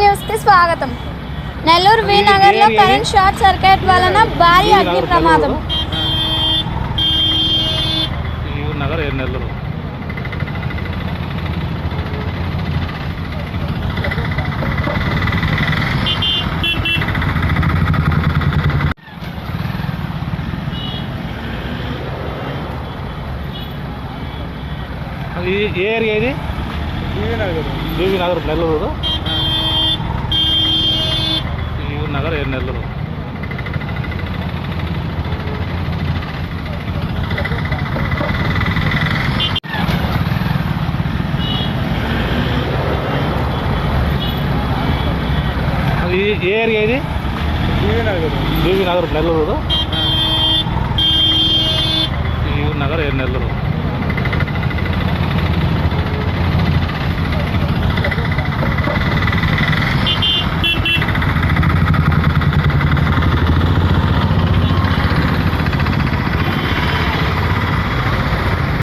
న్యూస్కి స్వాగతం. నెల్లూరు వి నగర్లో కరెంట్ షార్ట్ సర్క్యూట్ వలన భారీ అగ్ని ప్రమాదం. ఏ ఏరియా ఇది? బీవీ నగర్ నెల్లూరు ఈ నగర్ ఏడు నెల్లూరు అది ఏ ఏరియా ఇది బీవీ నగర్ నెల్లూరు ఈ నగర్ ఏడు నెల్లూరు